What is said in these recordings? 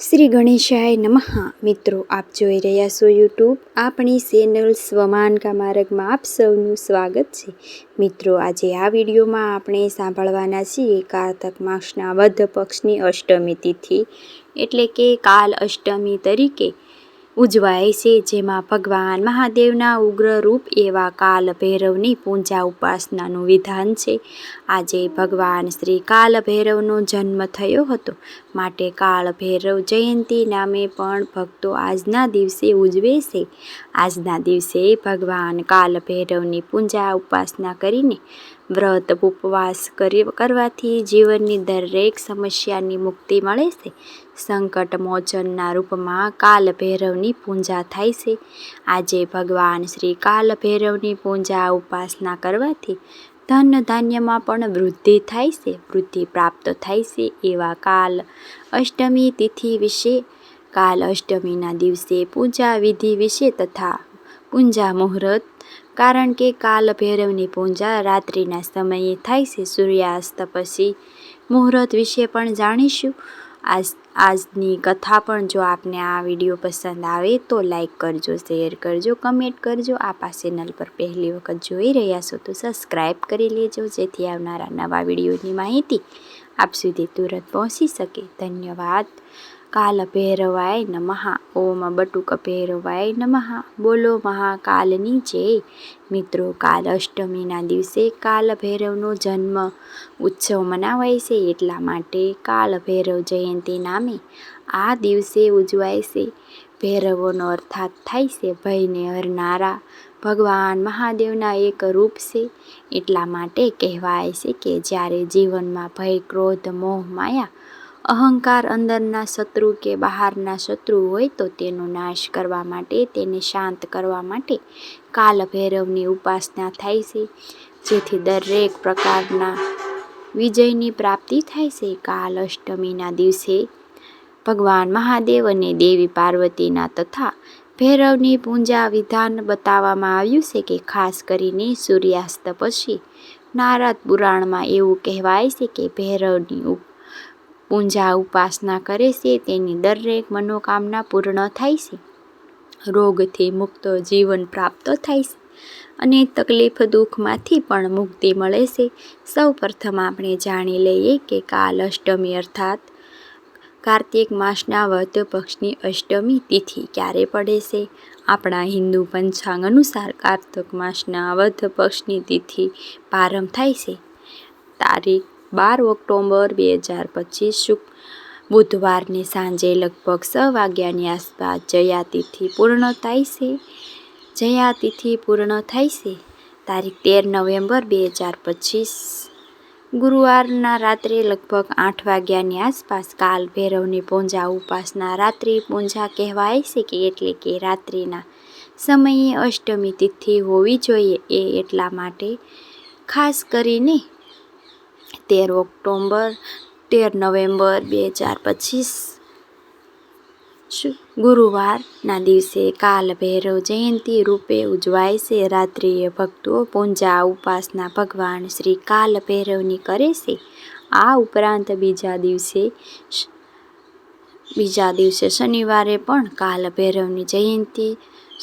શ્રી ગણેશાય નમઃ. મિત્રો, આપ જોઈ રહ્યા છો યુટ્યુબ આપણી ચેનલ સ્વમાનકા માર્ગમાં આપ સૌનું સ્વાગત છે. મિત્રો, આજે આ વિડીયોમાં આપણે સાંભળવાના છીએ કારતક માસના વધ પક્ષની અષ્ટમી તિથિ, એટલે કે કાલ અષ્ટમી તરીકે ઉજવાય છે, જેમાં ભગવાન મહાદેવના ઉગ્ર રૂપ એવા કાલ ભૈરવની પૂજા ઉપાસનાનું વિધાન છે. આજે ભગવાન શ્રી કાલ ભૈરવનો જન્મ થયો હતો. માટે કાળ ભૈરવ જયંતી નામે પણ ભક્તો આજના દિવસે ઉજવે છે. આજના દિવસે ભગવાન કાલ ભૈરવની પૂજા ઉપાસના કરીને વ્રત, ઉપવાસ કરી, કરવાથી જીવનની દરેક સમસ્યાની મુક્તિ મળે છે. સંકટ, મોચનના રૂપમાં કાલ ભૈરવની પૂજા થાય છે. આજે ભગવાન શ્રી કાલ ભૈરવની પૂજા ઉપાસના કરવાથી ધન ધાન્યમાં પણ વૃદ્ધિ થાય છે, વૃદ્ધિ પ્રાપ્ત થાય છે. એવા કાલ અષ્ટમી તિથિ વિશે, કાલ અષ્ટમીના દિવસે પૂજા વિધિ વિશે તથા પૂજા મુહૂર્ત કારણ કે કાલ ભૈરવની પૂજા રાત્રિના સમયે થાય છે, સૂર્યાસ્ત પછી. મુહૂર્ત વિશે પણ જાણીશું. આજ, આજની કથા પણ જો આપને આ વીડિયો પસંદ આવે તો લાઈક કરજો, શેર કરજો, કમેન્ટ કરજો. આપ આ ચેનલ પર પહેલી વખત જોઈ રહ્યા છો તો સબસ્ક્રાઈબ કરી લેજો, જેથી આવનારા નવા વિડીયોની માહિતી આપ સુધી તુરંત પહોંચી શકે. ધન્યવાદ. કાલ ભૈરવાય નમઃ ઓમ બટુક ભૈરવાય નમઃ બોલો મહાકાલની જય મિત્રો કાલ અષ્ટમીના દિવસે કાલ ભૈરવનો જન્મ ઉત્સવ મનાવાય છે એટલા માટે કાલ ભૈરવ જયંતી નામે આ દિવસે ઉજવાય છે. ભૈરવોનો અર્થાત થાય છે ભયને હરનારા. ભગવાન મહાદેવના એક રૂપ છે. એટલા માટે કહેવાય છે કે જ્યારે જીવનમાં ભય, ક્રોધ, મોહ, માયા અહંકાર અંદરના શત્રુ કે બહારના શત્રુ હોય તો તેનો નાશ કરવા માટે, તેને શાંત કરવા માટે કાલ ભૈરવની ઉપાસના થાય છે. જેથી દરેક પ્રકારના વિજયની પ્રાપ્તિ થાય છે. કાલ અષ્ટમીના દિવસે ભગવાન મહાદેવ અને દેવી પાર્વતીના તથા ભૈરવની પૂજા વિધાન બતાવવામાં આવ્યું છે કે ખાસ કરીને સૂર્યાસ્ત પછી, નારદ પુરાણમાં એવું કહેવાય છે કે ભૈરવની પૂજા ઉપાસના કરે છે, તેની દરેક મનોકામના પૂર્ણ થાય છે. રોગથી મુક્ત જીવન પ્રાપ્ત થાય છે અને તકલીફ દુઃખમાંથી પણ મુક્તિ મળે છે. સૌ પ્રથમ આપણે જાણી લઈએ કે કાલ અષ્ટમી અર્થાત કાર્તિક માસના વધ પક્ષની અષ્ટમી તિથિ ક્યારે પડે છે? આપણા હિન્દુ પંચાંગ અનુસાર કાર્તિક માસના વધ પક્ષની તિથિ પ્રારંભ થાય છે. તારીખ બાર ઓક્ટોબર બે હજાર પચીસ બુધવારની સાંજે લગભગ છ વાગ્યાની આસપાસ જયા તિથિ પૂર્ણ થાય છે. જયા તિથિ પૂર્ણ થાય છે. તારીખ તેર નવેમ્બર બે હજાર પચીસ. ગુરુવારના રાત્રે લગભગ આઠ વાગ્યાની આસપાસ કાલ ભૈરવની પૂંજા ઉપાસના રાત્રિ પૂંજા કહેવાય છે કે એટલે કે રાત્રિના સમયે અષ્ટમી તિથિ હોવી જોઈએ એ એટલા માટે ખાસ કરીને તેર ઓક્ટોબર તેર નવેમ્બર બે હજાર પચીસ. ગુરુવારના દિવસે કાલ ભૈરવ જયંતી રૂપે ઉજવાય છે. રાત્રિએ ભક્તો પૂંજા ઉપાસના ભગવાન શ્રી કાલ ભૈરવની કરે છે. આ ઉપરાંત બીજા દિવસે બીજા દિવસે શનિવારે પણ કાલ ભૈરવની જયંતી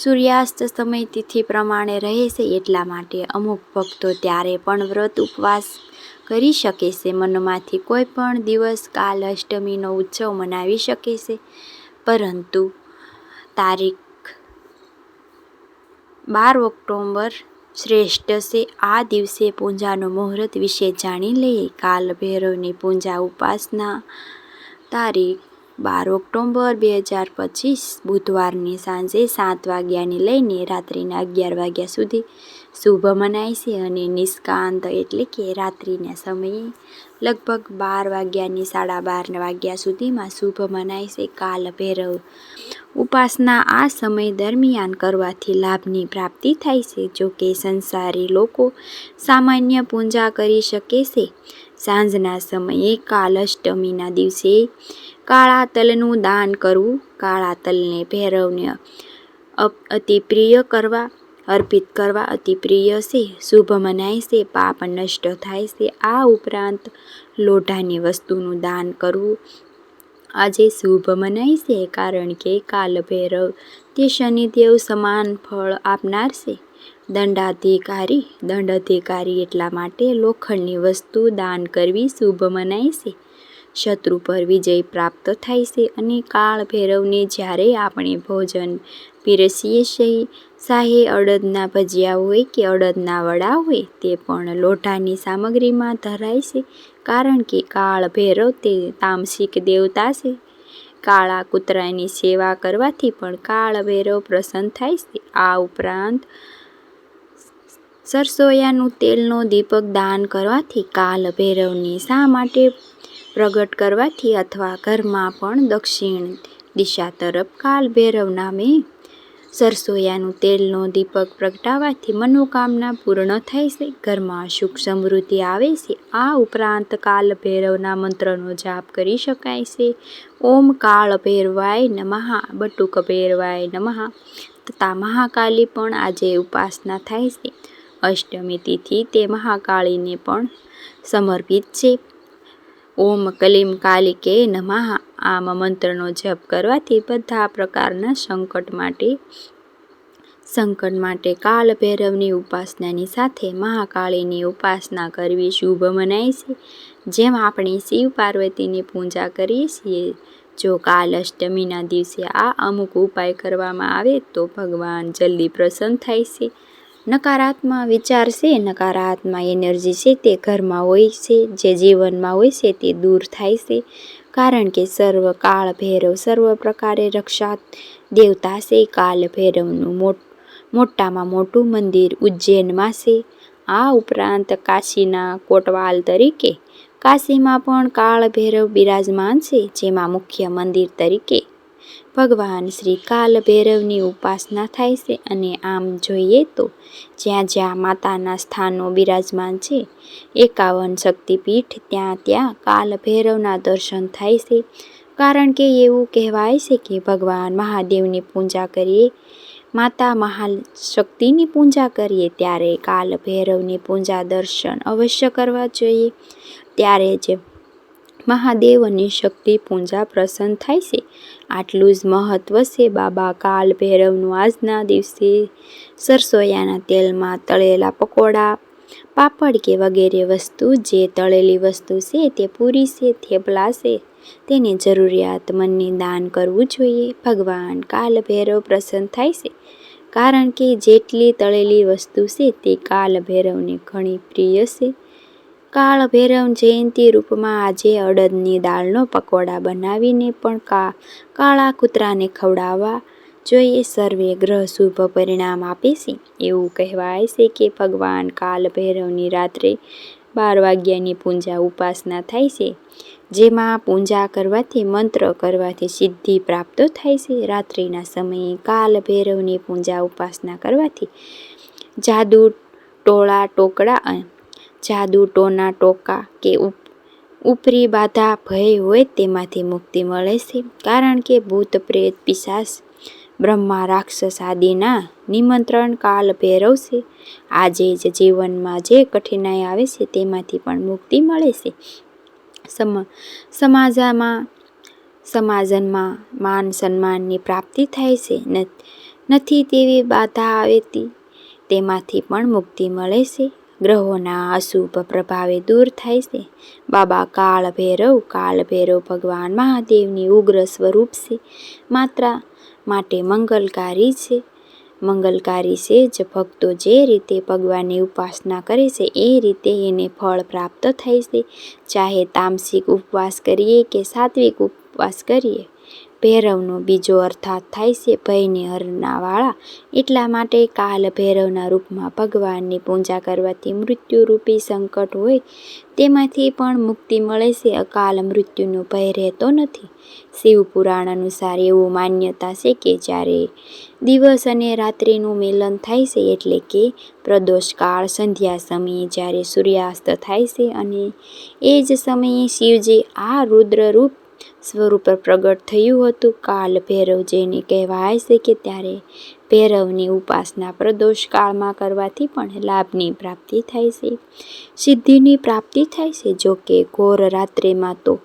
સૂર્યાસ્ત સમય તિથિ પ્રમાણે રહે છે. એટલા માટે અમુક ભક્તો ત્યારે પણ વ્રત ઉપવાસ કરી શકે છે. મનમાંથી કોઈ પણ દિવસ કાલ અષ્ટમીનો ઉત્સવ મનાવી શકે છે. પરંતુ તારીખ બાર ઓક્ટોબર શ્રેષ્ઠ છે. આ દિવસે પૂજાનો મુહૂર્ત વિશે જાણી લઈએ. કાલ ભૈરવની પૂજા ઉપાસના તારીખ બાર ઓક્ટોબર બે હજાર પચીસ. બુધવારની સાંજે સાત વાગ્યાની લઈને રાત્રિના અગિયાર વાગ્યા સુધી શુભ મનાય છે અને નિષ્કાંત એટલે કે રાત્રિના સમયે લગભગ બાર વાગ્યાની સાડા બાર વાગ્યા સુધીમાં શુભ મનાય છે કાલ ભૈરવ. ઉપાસના આ સમય દરમિયાન કરવાથી લાભની પ્રાપ્તિ થાય છે. જો કે સંસારી લોકો સામાન્ય પૂજા કરી શકે છે. સાંજના સમયે કાલ અષ્ટમીના દિવસે કાળા તલનું દાન કરવું કાળા તલને ભૈરવને અતિ પ્રિય કરવા અર્પિત કરવા અતિ પ્રિય છે. શુભ મનાય છે, પાપ નષ્ટ થાય છે. આ ઉપરાંત લોઢાની વસ્તુનું દાન કરવું આજે શુભ મનાય છે, કારણ કે કાલ ભૈરવ તે શનિદેવ સમાન ફળ આપનાર છે. દંડાધિકારી દંડાધિકારી એટલા માટે લોખંડની વસ્તુ દાન કરવી શુભ મનાય છે. શત્રુ પર વિજય પ્રાપ્ત થાય છે અને કાળ ભૈરવને જ્યારે આપણે ભોજન પીરસીએ છીએ શાહી અડદના ભજીયા હોય કે અડદના વડા હોય, તે પણ લોઢાની સામગ્રીમાં ધરાય છે, કારણ કે કાળ ભૈરવ તે તામસિક દેવતા છે. કાળા કૂતરાની સેવા કરવાથી પણ કાળ ભૈરવ પ્રસન્ન થાય છે. આ ઉપરાંત સરસોયાનું તેલનો દીપક દાન કરવાથી કાલ ભૈરવને શા માટે પ્રગટ કરવાથી અથવા ઘરમાં પણ દક્ષિણ દિશા તરફ કાલ ભૈરવ નામે સરસોયાનું તેલનો દીપક પ્રગટાવવાથી મનોકામના પૂર્ણ થાય છે. ઘરમાં સુખ સમૃદ્ધિ આવે છે. આ ઉપરાંત કાલ ભૈરવના મંત્રનો જાપ કરી શકાય છે. ઓમ કાળ ભૈરવાય નમઃ, બટુક ભૈરવાય નમઃ. તથા મહાકાલી પણ આજે ઉપાસના થાય છે. અષ્ટમી તિથિ તે મહાકાળીને પણ સમર્પિત છે. ઓમ કલીમ કાલિકે નમઃ આમ મંત્રનો જપ કરવાથી બધા પ્રકારના સંકટ માટે સંકટ માટે કાલ ભૈરવની ઉપાસનાની સાથે મહાકાળીની ઉપાસના કરવી શુભ મનાય છે. જેમ આપણે શિવ પાર્વતીની પૂજા કરીએ છીએ, જો કાલ અષ્ટમીના દિવસે આ અમુક ઉપાય કરવામાં આવે તો ભગવાન જલ્દી પ્રસન્ન થાય છે. નકારાત્મક વિચાર છે નકારાત્મક એનર્જી છે, તે ઘરમાં હોય છે, જે જીવનમાં હોય છે, તે દૂર થાય છે. કારણ કે સર્વ કાળ ભૈરવ સર્વ પ્રકારે રક્ષા દેવતા છે. કાલ ભૈરવનું મોટામાં મોટું મંદિર ઉજ્જૈનમાં છે. આ ઉપરાંત કાશીના કોટવાલ તરીકે, કાશીમાં પણ કાળ ભૈરવ બિરાજમાન છે, જેમાં મુખ્ય મંદિર તરીકે ભગવાન શ્રી કાલ ભૈરવની ઉપાસના થાય છે અને આમ જોઈએ તો જ્યાં જ્યાં માતાના સ્થાનો બિરાજમાન છે, એકાવન શક્તિપીઠ ત્યાં ત્યાં કાલ ભૈરવના દર્શન થાય છે. કારણ કે એવું કહેવાય છે કે ભગવાન મહાદેવની પૂજા કરીએ, માતા મહાશક્તિની પૂજા કરીએ ત્યારે કાલ ભૈરવની પૂજા દર્શન અવશ્ય કરવા જોઈએ. ત્યારે જ મહાદેવ અને શક્તિ પૂજા પ્રસન્ન થાય છે. આટલું જ મહત્વ છે બાબા કાલ ભૈરવનું આજના દિવસે. સરસોયાના તેલમાં તળેલા પકોડા, પાપડ કે વગેરે વસ્તુ, જે તળેલી વસ્તુ છે તે પૂરી છે, થેપલા છે. તેને જરૂરિયાતમંદને દાન કરવું જોઈએ. ભગવાન કાલ ભૈરવ પ્રસન્ન થાય છે. કારણ કે જેટલી તળેલી વસ્તુ છે તે કાલ ભૈરવને ઘણી પ્રિય છે. કાળ ભૈરવ જયંતિ રૂપમાં આજે અડદની દાળનો પકોડા બનાવીને પણ કા, કાળા કૂતરાને ખવડાવવા જોઈએ. સર્વે ગ્રહ શુભ પરિણામ આપે છે. એવું કહેવાય છે કે ભગવાન કાલ ભૈરવની રાત્રે બાર વાગ્યાની પૂજા ઉપાસના થાય છે, જેમાં પૂજા કરવાથી, મંત્ર કરવાથી સિદ્ધિ પ્રાપ્ત થાય છે. રાત્રિના સમયે કાલ ભૈરવની પૂજા ઉપાસના કરવાથી જાદુ ટોળા ટોકડા જાદુ ટોના ટોકા કે ઉપરી બાધા ભય હોય તેમાંથી મુક્તિ મળે છે. કારણ કે ભૂત, પ્રેત, પિશાચ, બ્રહ્મા, રાક્ષસ આદિના નિમંત્રણ કાલ ભેરવશે. આજે જ જીવનમાં જે કઠિનાઈ આવે છે તેમાંથી પણ મુક્તિ મળે છે. સમ, સમાજમાં, સમાજનમાં માન સન્માનની પ્રાપ્તિ થાય છે. નથી તેવી બાધા આવેતી, તેમાંથી પણ મુક્તિ મળે છે. ગ્રહોના અશુભ પ્રભાવે દૂર થાય છે. બાબા કાળ ભૈરવ કાળ ભૈરવ ભગવાન મહાદેવની ઉગ્ર સ્વરૂપ છે. માત્ર માટે મંગલકારી છે. મંગલકારી છે જ ભક્તો જે રીતે ભગવાનની ઉપાસના કરે છે, એ રીતે એને ફળ પ્રાપ્ત થાય છે. ચાહે તામસિક ઉપવાસ કરીએ કે સાત્વિક ઉપવાસ કરીએ. ભૈરવનો બીજો અર્થાત થાય છે ભયને હરનાવાળા. એટલા માટે કાલ ભૈરવના રૂપમાં ભગવાનની પૂજા કરવાથી મૃત્યુરૂપી સંકટ હોય, તેમાંથી પણ મુક્તિ મળે છે. અકાલ મૃત્યુનો ભય રહેતો નથી. શિવ પુરાણ અનુસાર એવું માન્યતા છે કે જ્યારે દિવસ અને રાત્રિનું મિલન થાય છે એટલે કે પ્રદોષ કાળ સંધ્યા સમયે જ્યારે સૂર્યાસ્ત થાય છે અને એ જ સમયે શિવજી આ રુદ્રરૂપ સ્વરૂપ પ્રગટ થયું હતું. કાલ ભૈરવ જેને કહેવાય છે કે ત્યારે ભૈરવની ઉપાસના પ્રદોષ કાળમાં કરવાથી પણ લાભની પ્રાપ્તિ થાય છે. સિદ્ધિની પ્રાપ્તિ થાય છે. જો કે ઘોર રાત્રેમાં તો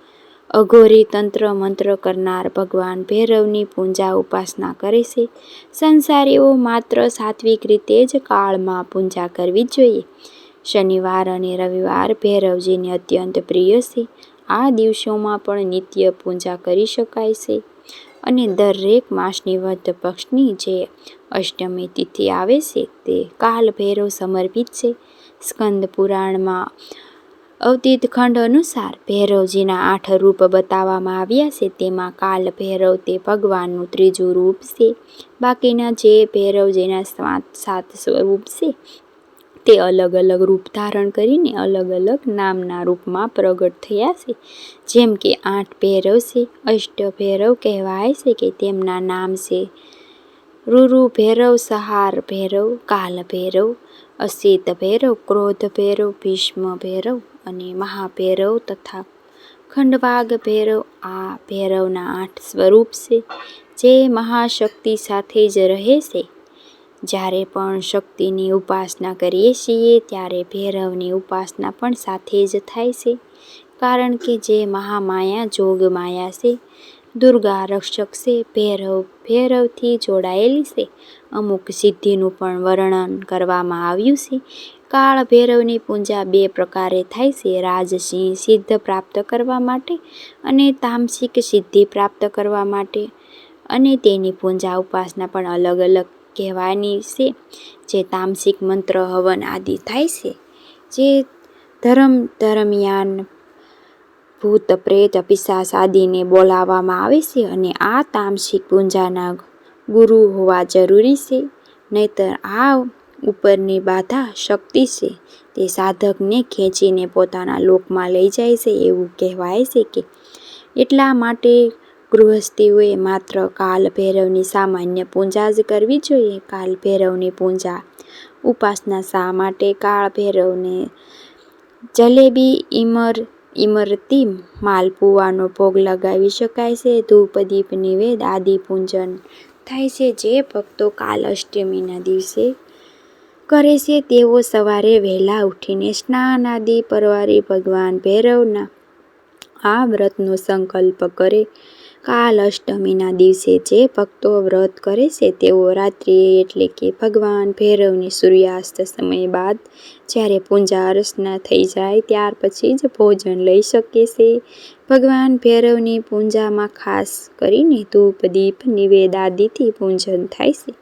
અઘોરી તંત્ર મંત્ર કરનાર ભગવાન ભૈરવની પૂજા ઉપાસના કરે છે. સંસારીઓ માત્ર સાત્વિક રીતે જ કાળમાં પૂજા કરવી જોઈએ. શનિવાર અને રવિવાર ભૈરવજીને અત્યંત પ્રિય છે. આ દિવસોમાં પણ નિત્ય પૂજા કરી શકાય છે. અને દરેક માસની વધ પક્ષની જે અષ્ટમી તિથિ આવે છે, તે કાલ ભૈરવ સમર્પિત છે. સ્કંદ પુરાણમાં અવતીત ખંડ અનુસાર ભૈરવજીના આઠ રૂપ બતાવવામાં આવ્યા છે, તેમાં કાલ ભૈરવ તે ભગવાનનું ત્રીજું રૂપ છે. બાકીના જે ભૈરવજીના સાત સ્વરૂપ છે તે અલગ અલગ રૂપ ધારણ કરીને અલગ અલગ નામના રૂપમાં પ્રગટ થયા છે. જેમ કે આઠ ભૈરવ છે, અષ્ટ ભૈરવ કહેવાય છે કે તેમના નામ છે રુરુ ભૈરવ, સહાર ભૈરવ, કાલ ભૈરવ અસિત ભૈરવ, ક્રોધ ભૈરવ, ભીષ્મ ભૈરવ અને મહાભૈરવ તથા ખંડવાગ ભૈરવ આ ભૈરવના આઠ સ્વરૂપ છે. જે મહાશક્તિ સાથે જ રહે છે. જ્યારે પણ શક્તિની ઉપાસના કરીએ છીએ, ત્યારે ભૈરવની ઉપાસના પણ સાથે જ થાય છે. કારણ કે જે મહામાયા જોગમાયા છે, દુર્ગા રક્ષક છે, ભૈરવ ભૈરવથી જોડાયેલી છે. અમુક સિદ્ધિનું પણ વર્ણન કરવામાં આવ્યું છે. કાળ ભૈરવની પૂજા બે પ્રકારે થાય છે, રાજસિંહ સિદ્ધ પ્રાપ્ત કરવા માટે અને તામસિક સિદ્ધિ પ્રાપ્ત કરવા માટે. અને તેની પૂજા ઉપાસના પણ અલગ અલગ કહેવાની છે. જે તામસિક મંત્ર હવન આદિ થાય છે. જે ધર્મ દરમિયાન ભૂત, પ્રેત, પિશાચ આદિને બોલાવવામાં આવે છે અને આ તામસિક પૂંજાના ગુરુ હોવા જરૂરી છે. નહીતર આ ઉપરની બાધા શક્તિ છે. તે સાધકને ખેંચીને પોતાના લોકમાં લઈ જાય છે એવું કહેવાય છે કે એટલા માટે ગૃહસ્થીઓએ માત્ર કાલ ભૈરવની સામાન્ય પૂજા જ કરવી જોઈએ, કાલ ભૈરવની પૂજા. ઉપાસના શા માટે? કાળ ભૈરવને જલેબી ઇમર ઇમરતી માલપુવાનો ભોગ લગાવી શકાય છે, ધૂપ, દીપ, નિવેદ આદિ પૂજન થાય છે. જે ભક્તો કાલ અષ્ટમીના દિવસે કરે છે, તેઓ સવારે વહેલા ઉઠીને સ્નાન આદિ પરવારી ભગવાન ભૈરવના આ વ્રતનો સંકલ્પ કરે. કાલ અષ્ટમીના દિવસે જે ભક્તો વ્રત કરે છે, તેઓ રાત્રિએ એટલે કે ભગવાન ભૈરવની સૂર્યાસ્ત સમય બાદ જ્યારે પૂજા અર્ચના થઈ જાય, ત્યાર પછી જ ભોજન લઈ શકે છે. ભગવાન ભૈરવની પૂજામાં ખાસ કરીને ધૂપ, દીપ, નિવેદ આદિથી પૂજન થાય છે.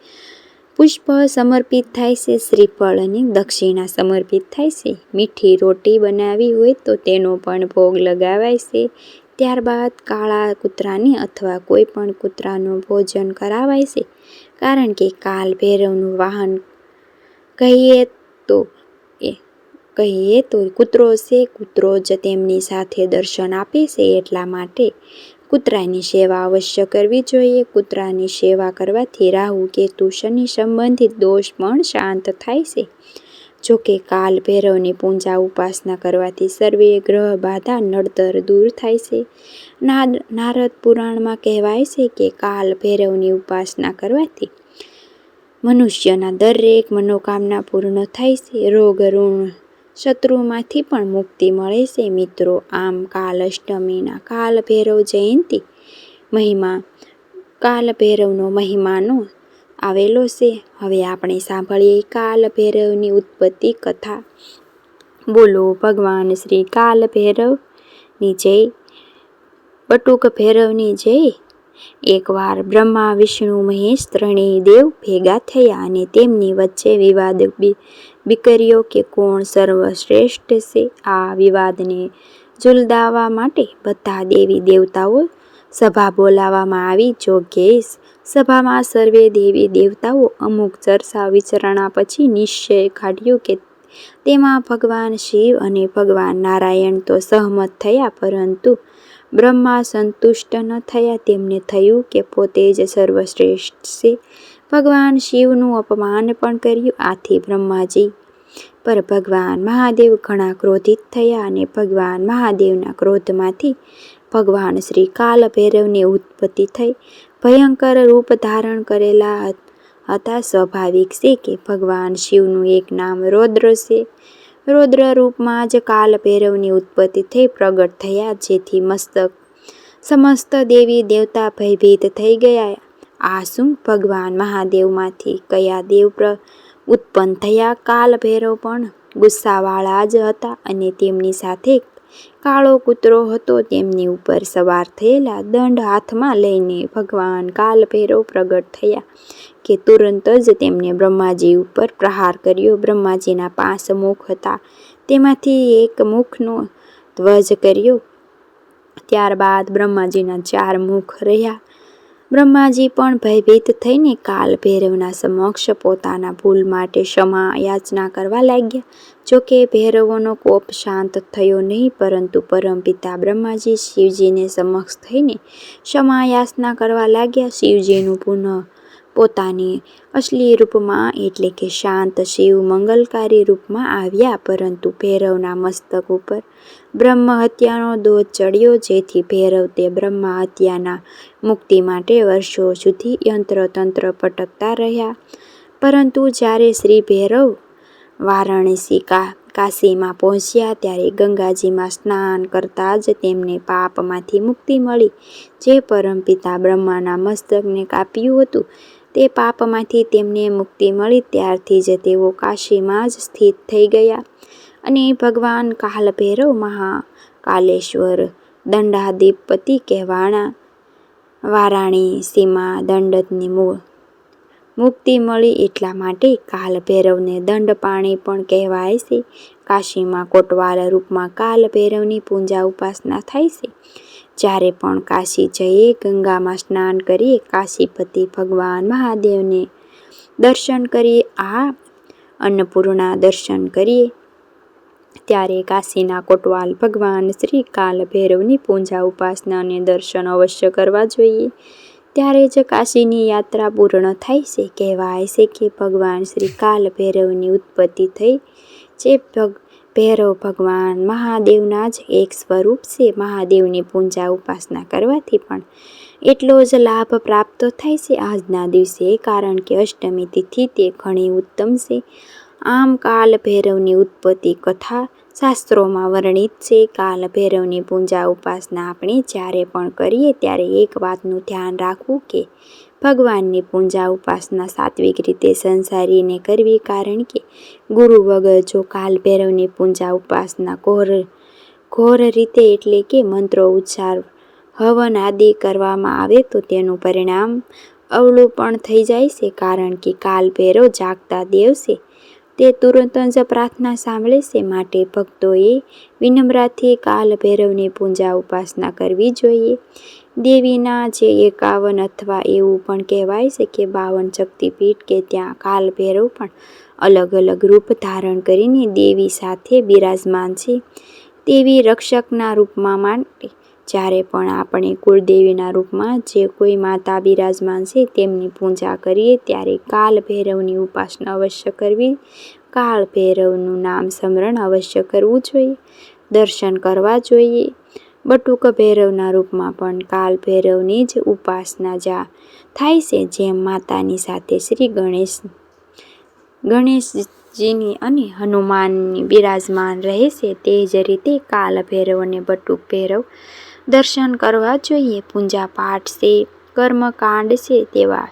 પુષ્પ સમર્પિત થાય છે, શ્રીફળ અને દક્ષિણા સમર્પિત થાય છે. મીઠી રોટી બનાવી હોય તો તેનો પણ ભોગ લગાવાય છે. ત્યારબાદ કાળા કૂતરાને અથવા કોઈ પણ કૂતરાનું ભોજન કરાવાય છે. કારણ કે કાલ ભૈરવનું વાહન કહીએ તો એ, કહીએ તો કૂતરો છે, કૂતરો જ તેમની સાથે દર્શન આપે છે એટલા માટે કૂતરાની સેવા અવશ્ય કરવી જોઈએ. કૂતરાની સેવા કરવાથી રાહુ, કેતુ, શનિ સંબંધિત દોષ પણ શાંત થાય છે. જોકે કાલ ભૈરવની પૂજા ઉપાસના કરવાથી સર્વે ગ્રહ બાધા નડતર દૂર થાય છે. નારદ પુરાણમાં કહેવાય છે કે કાલ ભૈરવની ઉપાસના કરવાથી મનુષ્યના દરેક મનોકામના પૂર્ણ થાય છે. રોગ, ઋણ, શત્રુમાંથી પણ મુક્તિ મળે છે. મિત્રો, આમ કાલ અષ્ટમીના કાલ ભૈરવ જયંતિ મહિમા, કાલ ભૈરવનો મહિમાનો આવેલો છે. હવે આપણે સાંભળીએ કાલ ભૈરવની ઉત્પત્તિ કથા. બોલો, ભગવાન શ્રી કાલ ભૈરવની જય. બટુક ભૈરવની જય. એકવાર બ્રહ્મા, વિષ્ણુ, મહેશ ત્રણેય દેવ ભેગા થયા અને તેમની વચ્ચે વિવાદ બીકર્યો કે કોણ સર્વશ્રેષ્ઠ છે. આ વિવાદને જુલદાવવા માટે બધા દેવી દેવતાઓ સભા બોલાવવામાં આવી. જોકે સભામાં સર્વે દેવી દેવતાઓ અમુક ચર્ચા વિચારણા પછી નિશ્ચય કાઢ્યો કે તેમાં ભગવાન શિવ અને ભગવાન નારાયણ તો સહમત થયા, પરંતુ બ્રહ્મા સંતુષ્ટ ન થયા. તેમને થયું કે પોતે જ સર્વશ્રેષ્ઠ છે. ભગવાન શિવનું અપમાન પણ કર્યું. આથી બ્રહ્માજી પર ભગવાન મહાદેવ ઘણા ક્રોધિત થયા અને ભગવાન મહાદેવના ક્રોધમાંથી ભગવાન શ્રી કાલ ભૈરવની ઉત્પત્તિ થઈ. ભયંકર રૂપ ધારણ કરેલા હતા સ્વાભાવિક છે કે ભગવાન શિવનું એક નામ રૌદ્ર છે. રૌદ્ર રૂપમાં જ કાલ ભૈરવની ઉત્પત્તિ થઈ પ્રગટ થયા, જેથી મસ્તક, સમસ્ત દેવી દેવતા ભયભીત થઈ ગયા. આ શું? ભગવાન મહાદેવમાંથી કયા દેવ પ્ર, ઉત્પન્ન થયા? કાલ ભૈરવ પણ ગુસ્સાવાળા જ હતા અને તેમની સાથે કાળો કૂતરો હતો તેમની ઉપર સવાર થયેલા દંડ હાથમાં લઈને ભગવાન કાલ ભૈરવ પ્રગટ થયા કે તુરંત જ તેમને બ્રહ્માજી ઉપર પ્રહાર કર્યો. બ્રહ્માજીના પાંચ મુખ હતા. તેમાંથી એક મુખનો ધ્વજ કર્યો. ત્યારબાદ બ્રહ્માજીના ચાર મુખ રહ્યા. બ્રહ્માજી પણ ભયભીત થઈને કાલ ભૈરવના સમક્ષ પોતાના ભૂલ માટે ક્ષમા યાચના કરવા લાગ્યા. જોકે ભૈરવોનો કોપ શાંત થયો નહીં, પરંતુ પરમપિતા બ્રહ્માજી શિવજીને સમક્ષ થઈને ક્ષમા યાચના કરવા લાગ્યા. શિવજીનું પુનઃ પોતાની અસલી રૂપમાં એટલે કે શાંત શિવ મંગલકારી રૂપમાં આવ્યા, પરંતુ ભૈરવના મસ્તક ઉપર બ્રહ્મ હત્યાનો દોષ ચડ્યો, જેથી ભૈરવ તે બ્રહ્મ હત્યાના મુક્તિ માટે વર્ષો સુધી યંત્ર તંત્ર પટકતા રહ્યા. પરંતુ જ્યારે શ્રી ભૈરવ વારાણસી કા, કાશીમાં પહોંચ્યા, ત્યારે ગંગાજીમાં સ્નાન કરતાં જ તેમને પાપમાંથી મુક્તિ મળી, જે પરમપિતા બ્રહ્માના મસ્તકને કાપ્યું હતું. તે પાપમાંથી તેમને મુક્તિ મળી, ત્યારથી જ તેઓ કાશીમાં જ સ્થિત થઈ ગયા. અને ભગવાન કાલભૈરવ મહાકાલેશ્વર દંડાધિપતિ કહેવાણા. વારાણી સીમા દંડતની મૂળ મુક્તિ મળી એટલા માટે કાલભૈરવને દંડપાણી પણ કહેવાય છે. કાશીમાં કોટવાલ રૂપમાં કાલભૈરવની પૂજા ઉપાસના થાય છે. જ્યારે પણ કાશી જઈએ, ગંગામાં સ્નાન કરીએ, કાશીપતિ ભગવાન મહાદેવને દર્શન કરીએ, આ અન્નપૂર્ણા દર્શન કરીએ, ત્યારે કાશીના કોટવાલ ભગવાન શ્રી કાલ ભૈરવની પૂજા ઉપાસના અને દર્શન અવશ્ય કરવા જોઈએ. ત્યારે જ કાશીની યાત્રા પૂર્ણ થાય છે. કહેવાય છે કે ભગવાન શ્રી કાલ ભૈરવની ઉત્પત્તિ થઈ, જે ભગ ભૈરવ ભગવાન. મહાદેવના જ એક સ્વરૂપ છે. મહાદેવની પૂજા ઉપાસના કરવાથી પણ એટલો જ લાભ પ્રાપ્ત થાય છે આજના દિવસે. કારણ કે અષ્ટમી તિથિ તે ઘણી ઉત્તમ છે. આમ કાલ ભૈરવની ઉત્પત્તિ કથા શાસ્ત્રોમાં વર્ણિત છે. કાલ ભૈરવની પૂજા ઉપાસના આપણે જ્યારે પણ કરીએ ત્યારે એક વાતનું ધ્યાન રાખવું કે ભગવાનની પૂજા ઉપાસના સાત્વિક રીતે સંસારીને કરવી કારણ કે ગુરુ વગર જો કાલ ભૈરવની પૂજા ઉપાસના ઘોર ઘોર રીતે એટલે કે મંત્રો ઉચ્ચાર, હવન આદિ કરવામાં આવે તો તેનું પરિણામ અવળું પણ થઈ જાય છે કારણ કે કાલ ભૈરવ જાગતા દેવ છે તે તુરંત જ પ્રાર્થના સાંભળે છે. માટે ભક્તોએ વિનમ્રાથી કાલ ભૈરવની પૂજા ઉપાસના કરવી જોઈએ. દેવીના જે એકાવન અથવા એવું પણ કહેવાય છે કે બાવન શક્તિપીઠ કે ત્યાં કાલ ભૈરવ પણ અલગ અલગ રૂપ ધારણ કરીને દેવી સાથે બિરાજમાન છે. તેવી રક્ષકના રૂપમાં માટે જ્યારે પણ આપણે કુળદેવીના રૂપમાં જે કોઈ માતા બિરાજમાન છે તેમની પૂજા કરીએ ત્યારે કાલ ભૈરવની ઉપાસના અવશ્ય કરવી. કાળ ભૈરવનું નામ સ્મરણ અવશ્ય કરવું જોઈએ. દર્શન કરવા જોઈએ. બટુક ભૈરવના રૂપમાં પણ કાલ ભૈરવની જ ઉપાસના જા થાય છે જેમ માતાની સાથે શ્રી ગણેશ ગણેશજીની અને હનુમાનની બિરાજમાન રહે છે તે જ રીતે કાલ ભૈરવ અને બટુક ભૈરવ દર્શન કરવા જોઈએ. પૂજા પાઠ છે, કર્મકાંડ છે તેવા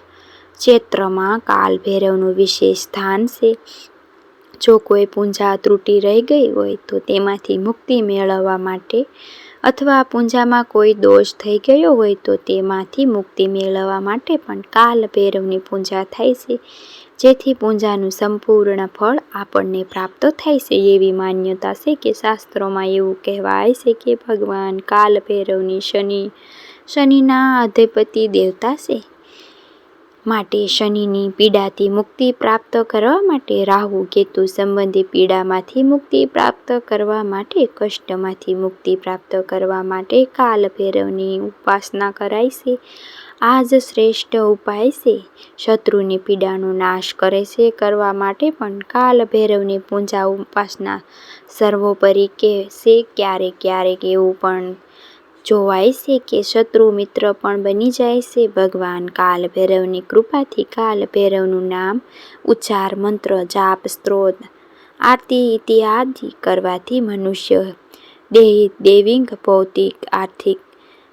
ક્ષેત્રમાં કાલ ભૈરવનું વિશેષ સ્થાન છે. જો કોઈ પૂજા ત્રુટી રહી ગઈ હોય તો તેમાંથી મુક્તિ મેળવવા માટે અથવા પૂજામાં કોઈ દોષ થઈ ગયો હોય તો તેમાંથી મુક્તિ મેળવવા માટે પણ કાલ ભૈરવની પૂજા થાય છે. જેથી પૂજાનું સંપૂર્ણ ફળ આપણને પ્રાપ્ત થાય છે એવી માન્યતા છે કે શાસ્ત્રોમાં એવું કહેવાય છે કે ભગવાન કાલ ભૈરવની શનિ, શનિના અધિપતિ દેવતા છે. માટે શનિની પીડાથી મુક્તિ પ્રાપ્ત કરવા માટે રાહુ કેતુ સંબંધી પીડામાંથી મુક્તિ પ્રાપ્ત કરવા માટે, કષ્ટમાંથી મુક્તિ પ્રાપ્ત કરવા માટે કાલ ભૈરવની ઉપાસના કરાય છે. આ જ શ્રેષ્ઠ ઉપાય છે. શત્રુની પીડાનો નાશ કરે છે કરવા માટે પણ કાલ ભૈરવની પૂજા ઉપાસના સર્વોપરી કે છે ક્યારેક ક્યારેક એવું પણ જોવાય છે કે શત્રુ મિત્ર પણ બની જાય છે. ભગવાન કાલ ભૈરવની કૃપાથી કાલ ભૈરવનું નામ ઉચ્ચાર મંત્ર, જાપ, સ્ત્રોત આરતી ઇત્યાદિ કરવાથી મનુષ્ય દેહિત દૈવિક, ભૌતિક, આર્થિક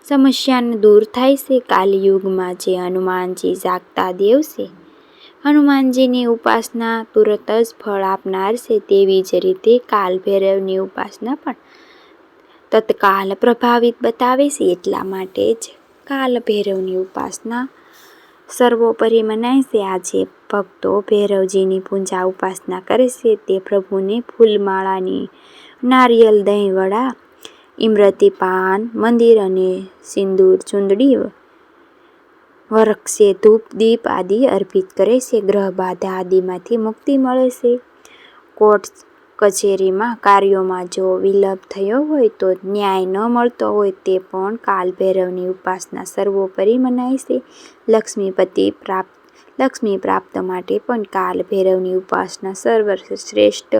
સમસ્યાને દૂર થાય છે. કાલયુગમાં જે હનુમાનજી જાગતા દેવ છે હનુમાનજીની ઉપાસના તુરત જ ફળ આપનાર છે. તેવી જ રીતે કાલ ભૈરવની ઉપાસના પણ તત્કાલ પ્રભાવિત બતાવે છે. એટલા માટે જ કાલ ભૈરવની ઉપાસના સર્વોપરી મનાય છે. આજે ભક્તો ભૈરવજીની પૂજા ઉપાસના કરે છે. તે પ્રભુને ફૂલમાળાની નારિયેલ દહીં વડા ઇમરતી પાન મંદિર અને સિંદૂર ચુંદડી વરખશે ધૂપ, દીપ આદિ અર્પિત કરે છે. ગ્રહ બાધા આદિમાંથી મુક્તિ મળે છે. કોર્ટ કચેરીમાં કાર્યોમાં જો વિલંબ થયો હોય તો ન્યાય ન મળતો હોય તે પણ કાલ ભૈરવની ઉપાસના સર્વોપરી મનાય છે. લક્ષ્મીપતિ પ્રાપ્ત, લક્ષ્મી પ્રાપ્ત માટે પણ કાલ ભૈરવની ઉપાસના સર્વશ્રેષ્ઠ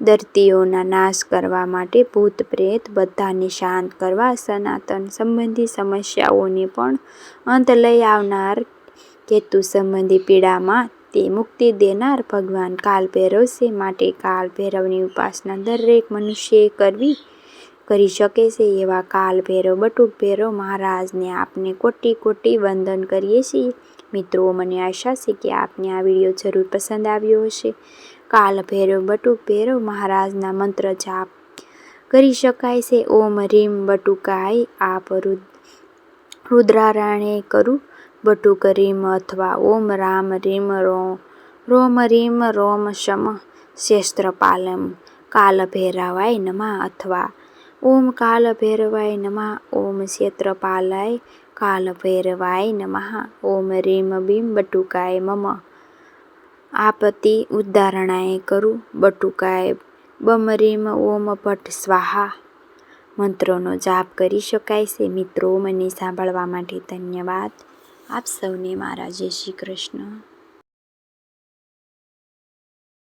દર્દીઓના નાશ કરવા માટે ભૂત પ્રેત બધાને શાંત કરવા સનાતન સંબંધી સમસ્યાઓને પણ અંત લઈ આવનાર કેતુ સંબંધી પીડામાં તે મુક્તિ દેનાર ભગવાન કાલ ભૈરવ છે માટે કાલ ભૈરવની ઉપાસના દરેક મનુષ્યએ કરવી, કરી શકે છે એવા કાલ ભૈરવ, બટુક ભૈરવ મહારાજને આપને કોટી કોટી વંદન કરીએ છીએ. મિત્રો, મને આશા છે કે આપને આ વીડિયો જરૂર પસંદ આવ્યો હશે. કાલ ભૈરવ બટુક ભૈરવ મહારાજના મંત્ર જાપ કરી શકાય છે. ઓમ રીમ બટુકાય આપ રુદ્રારાયણે કરું બટુક રીમ અથવા ઓમ રામ રીમ રો, રોમ રીમ રોમ શમ શસ્ત્રપાલમ કાલ ભૈરવાય નમા અથવા ઓમ કાલ ભૈરવાય નમા, ઓમ ક્ષેત્રપાલાય કાલ ભૈરવાય નમઃ, ઓમ રીમ બીમ બટુકાય મમ. આપત્તિ ઉદ્ધારણાએ કરું બટુકાય બમરીમ ઓમ ભટ્ટ સ્વાહા. મંત્રોનો જાપ કરી શકાય છે. મિત્રો, મને સાંભળવા માટે ધન્યવાદ. આપ સૌને મારા જય શ્રી કૃષ્ણ.